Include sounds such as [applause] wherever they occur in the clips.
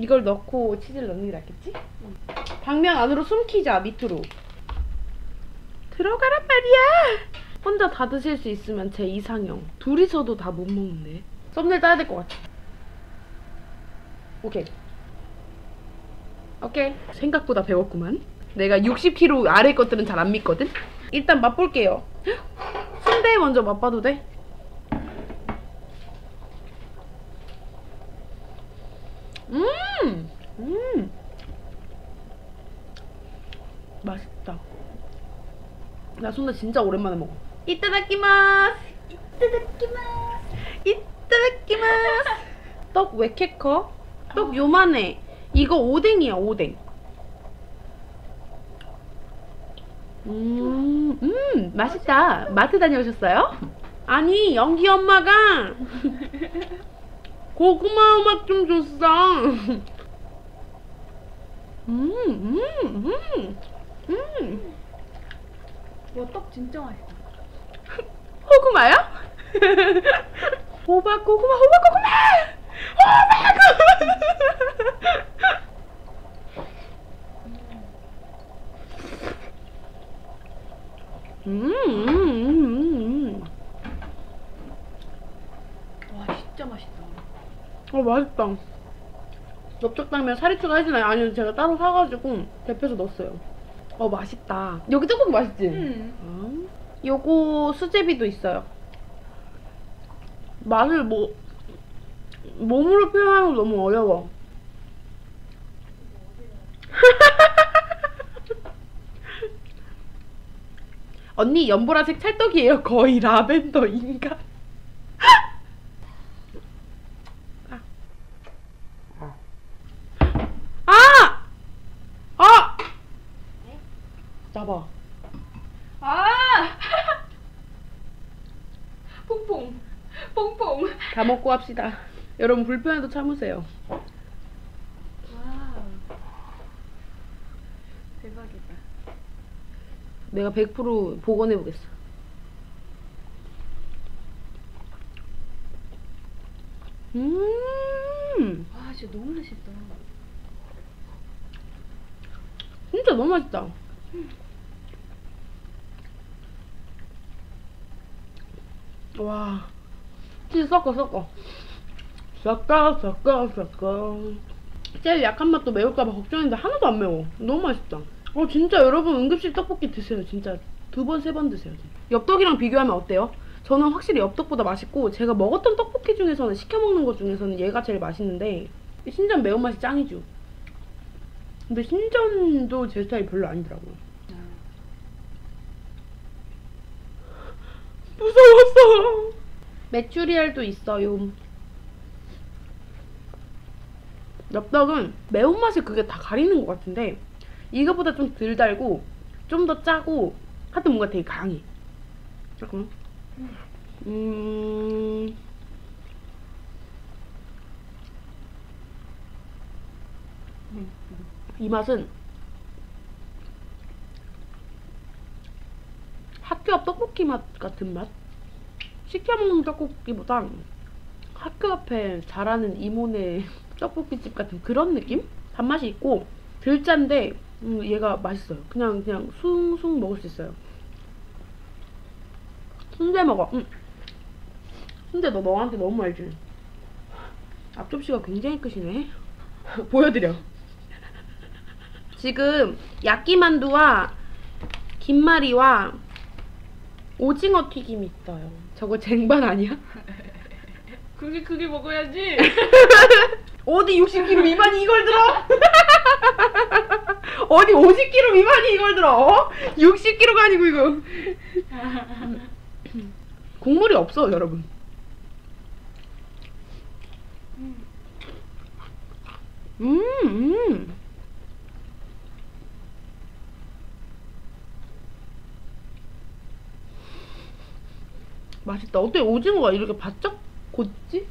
이걸 넣고 치즈를 넣는 게 낫겠지? 당면 안으로 숨기자 밑으로. 들어가란 말이야! 혼자 다 드실 수 있으면 제 이상형. 둘이서도 다 못 먹는데 썸네일 따야 될 것 같아. 오케이. 오케이. 생각보다 배웠구만. 내가 60kg 아래 것들은 잘 안 믿거든? 일단 맛볼게요. [gasps] 순대 먼저 맛봐도 돼? 음! 음! 맛있다. 나 순대 진짜 오랜만에 먹어. 이따다키마스! 이따다키마스! 이따다키마스! [laughs] 떡 왜 이렇게 커? 떡 요만해. 이거 오뎅이야, 오뎅. 음, 음, 맛있다. 마트 다녀오셨어요? 아니, 연기 엄마가 [laughs] 고구마 맛좀 줬어. [laughs] 음, 음, 음, 음. 와떡 진짜 맛있다. [laughs] 호구마요? [laughs] 호박 고구마, 호박 고구마! 호박 고구마! 음, 음, 음, 음. 와 진짜 맛있다. 어, 맛있다. 엽떡당면 살이 추가해주나요? 아니요, 제가 따로 사가지고 데펴서 넣었어요. 어, 맛있다. 여기 떡볶이 맛있지? 음. 음. 요거 수제비도 있어요. 맛을 뭐 몸으로 표현하는 거 너무 어려워. [laughs] 언니 연보라색 찰떡이에요. 거의 라벤더인가? [laughs] 아! 아! 나봐. 아! [laughs] 퐁퐁. 퐁퐁. 다 먹고 합시다. 여러분 불편해도 참으세요. 와. 대박이다. 내가 100% 복원해 보겠어. 음, 와 진짜 너무 맛있다. 진짜 너무 맛있다. 와, 치즈 섞어 섞어. 섞어 섞어 섞어. 제일 약한 맛도 매울까봐 걱정했는데 하나도 안 매워. 너무 맛있다. 어 진짜 여러분 응급실 떡볶이 드세요. 진짜 두 번 세 번 드세요. 엽떡이랑 비교하면 어때요? 저는 확실히 엽떡보다 맛있고 제가 먹었던 떡볶이 중에서는 시켜 먹는 것 중에서는 얘가 제일 맛있는데 신전 매운맛이 짱이죠. 근데 신전도 제 스타일 별로 아니더라고요. 무서웠어. 메추리알도 있어요. 엽떡은 매운맛을 그게 다 가리는 것 같은데 이거보다 좀 덜 달고 좀 더 짜고 하여튼 뭔가 되게 강해. 잠깐만. 음. 이 맛은 학교 앞 떡볶이 맛 같은 맛? 시켜 먹는 떡볶이보다 학교 앞에 잘하는 이모네 [laughs] 떡볶이집 같은 그런 느낌? 단맛이 있고 덜 짠데 음, 얘가 맛있어요. 그냥 그냥 숭숭 먹을 수 있어요. 순대 먹어. 응. 순대 너 너한테 너무 알지? 앞접시가 굉장히 크시네. [laughs] 보여드려. 지금 야끼만두와 김말이와 오징어 튀김이 있어요. 저거 쟁반 아니야? [laughs] 그게 그게 먹어야지. [laughs] 어디 60kg 미만이 이걸 들어? [laughs] 어디 50kg 미만이 이걸 들어? 어? 60kg가 아니고 이거. 국물이 없어, 여러분. 음, 음. 맛있다. 어때 오징어가 이렇게 바짝 곧지?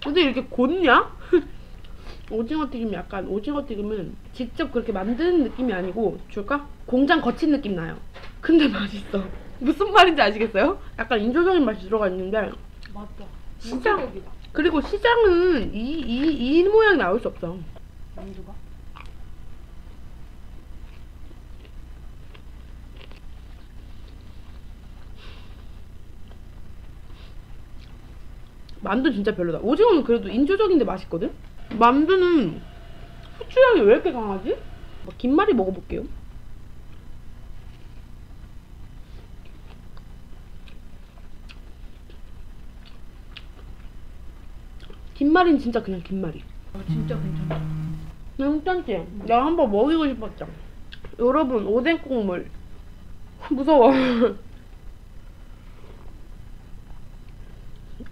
어떻게 이렇게 곧냐? [laughs] 오징어 튀김 약간 오징어 튀김은 직접 그렇게 만드는 느낌이 아니고 줄까? 공장 거친 느낌 나요. 근데 [laughs] 맛있어. 무슨 말인지 아시겠어요? 약간 인조적인 맛이 들어가 있는데 맞다. 시장 무지개비다. 그리고 시장은 이 이 이 모양 나올 수 없어. 만두가? 만두 진짜 별로다. 오징어는 그래도 인조적인데 맛있거든? 만두는 후추향이 왜 이렇게 강하지? 뭐 김말이 먹어볼게요. 김말이는 진짜 그냥 김말이. 아 진짜 괜찮다. 괜찮지? 내가 한번 먹이고 싶었죠. 여러분 오뎅 국물 [laughs] 무서워.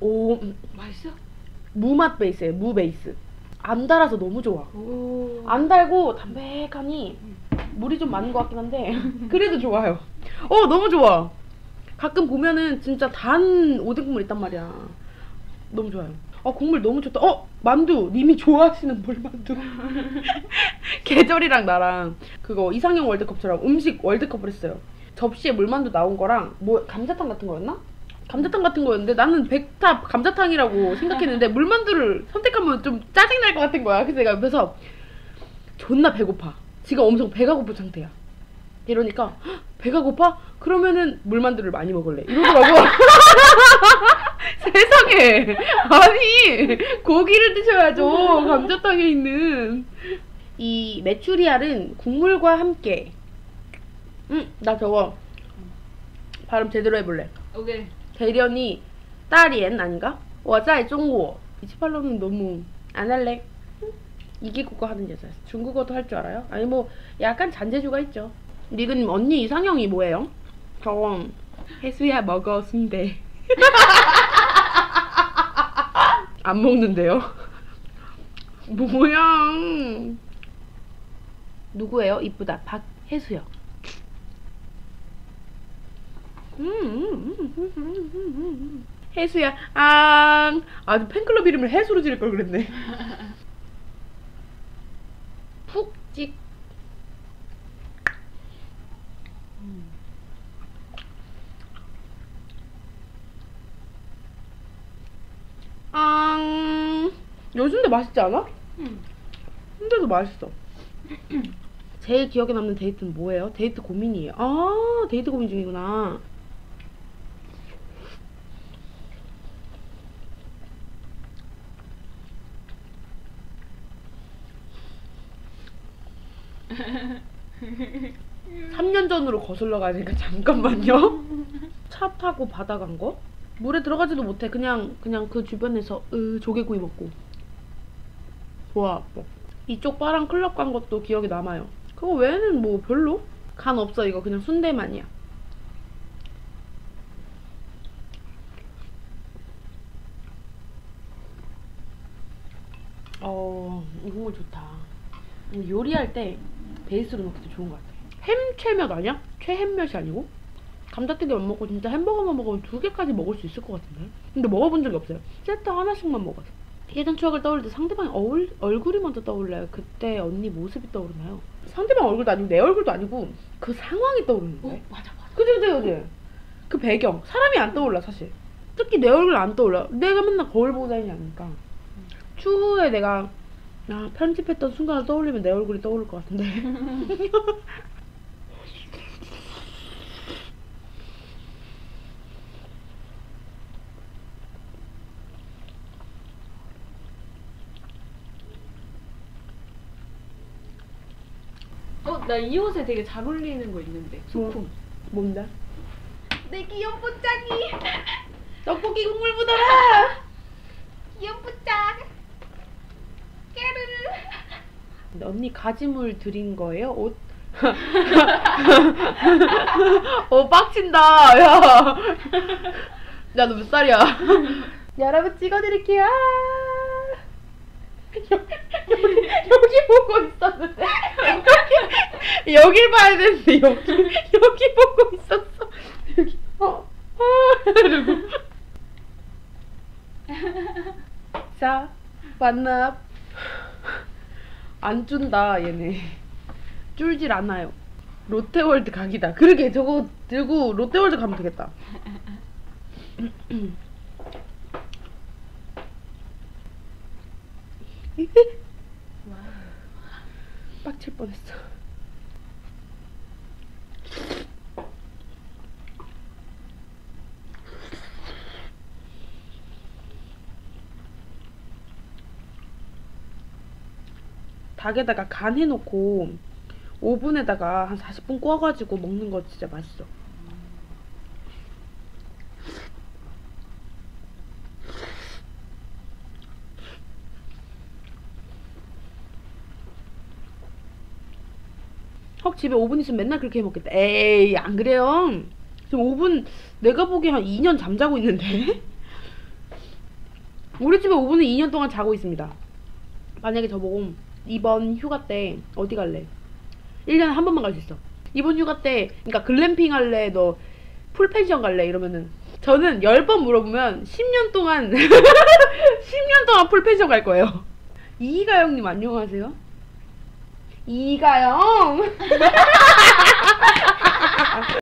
오 맛있어? 무맛 베이스예요. 무 베이스. 안 달아서 너무 좋아. 오. 안 달고 담백하니 물이 좀 많은 것 같긴 한데 [laughs] 그래도 좋아요. 어 너무 좋아. 가끔 보면은 진짜 단 오뎅 국물 있단 말이야. 너무 좋아요. 아 국물 너무 좋다. 어 만두 님이 좋아하시는 [laughs] 물만두. [laughs] 계절이랑 나랑 그거 이상형 월드컵처럼 음식 월드컵을 했어요. 접시에 물만두 나온 거랑 뭐 감자탕 같은 거였나? 감자탕 같은 거였는데 나는 백탑 감자탕이라고 생각했는데 물만두를 선택하면 좀 짜증 날 것 같은 거야. 그래서 내가 옆에서 존나 배고파. 지금 엄청 배가 고픈 상태야. 이러니까 "헉, 배가 고파? 그러면은 물만두를 많이 먹을래. 이러더라고. [laughs] 세상에 아니 고기를 드셔야죠. 감자탕에 있는 이 메추리알은 국물과 함께. 응나 저거 발음 제대로 해볼래. 오케이. 대련이 딸이엔 아닌가? 와자이 중국 이 치팔로는 너무 안 할래 이기국어 하는 여자였어 중국어도 할 줄 알아요? 아니 뭐 약간 잔재주가 있죠 니그님 언니 이상형이 뭐예요? 저 해수야 먹어 순대 [laughs] 안 먹는데요? [laughs] 뭐야 누구예요? 이쁘다 박해수요 해수야, 앙. 아주 팬클럽 이름을 해수로 지을 걸 그랬네. 푹 찍. 앙. 요즘도 맛있지 않아? 응. 근데도 맛있어. [clears throat] 제일 기억에 남는 데이트는 뭐예요? 데이트 고민이에요. 아, 데이트 고민 중이구나. 삼년 전으로 거슬러 가니까 잠깐만요. 차 타고 바다 간 거? 물에 들어가지도 못해. 그냥 그냥 그 주변에서 으 조개구이 먹고. 좋아. 뭐. 이쪽 바랑 클럽 간 것도 기억에 남아요. 그거 외에는 뭐 별로 간 없어. 이거 그냥 순대만이야. 어, 이 국물 좋다. 요리할 때 베이스로 넣기도 좋은 것 같아. 햄최몇 아니야? 최햄몇이 아니고? 감자튀김 안 먹고 진짜 햄버거만 먹으면 두 개까지 먹을 수 있을 것 같은데? 근데 먹어본 적이 없어요. 세트 하나씩만 먹었어. 예전 추억을 떠올릴 때 상대방의 얼, 얼굴이 먼저 떠올라요. 그때 언니 모습이 떠오르나요? 상대방 얼굴도 아니고 내 얼굴도 아니고 그 상황이 떠오르는 오 거야. 맞아 맞아. 그지 그지 그지? 그 배경 사람이 안 떠올라 사실. 특히 내 얼굴 안 떠올라. 내가 맨날 거울 보고 다니지 않으니까. 추후에 내가 아, 편집했던 순간을 떠올리면 내 얼굴이 떠오를 것 같은데. [laughs] 어 나 이 옷에 되게 잘 어울리는 거 있는데. 소품. 뭔데? 내 귀염 뽀짝이. 떡볶이 국물 묻어라! [laughs] 귀염 뽀짝. 깨르르. 근데 언니 가지물 드린 거예요? 옷? [laughs] 어 빡친다 야. 야 너 몇 살이야? [laughs] 여러분 찍어드릴게요. 여기, [laughs] 여기, 보고 있었는데 여기 여길 봐야 되는데 여기 여기 보고 있었어 여기 어, 아 이러고 자 만납 안 준다 얘네. 줄질 않아요. 롯데월드 각이다. 그러게 저거 들고 롯데월드 가면 되겠다. [laughs] 빡칠 뻔했어. 닭에다가 간 해놓고 오븐에다가 한 40분 구워가지고 먹는 거 진짜 맛있어. 헉 집에 오븐 있으면 맨날 그렇게 해 먹겠다. 에이 안 그래요. 지금 오븐 내가 보기에 한 2년 잠자고 있는데. [laughs] 우리 집에 오븐은 2년 동안 자고 있습니다. 만약에 저보고 이번 휴가 때 어디 갈래? 1년에 한 번만 갈 수 있어. 이번 휴가 때 그러니까 글램핑 할래? 너 풀펜션 갈래? 이러면은 저는 10번 물어보면 10년 동안 [laughs] 10년 동안 풀펜션 갈 거예요. 이가영님 안녕하세요. 이가영. [laughs]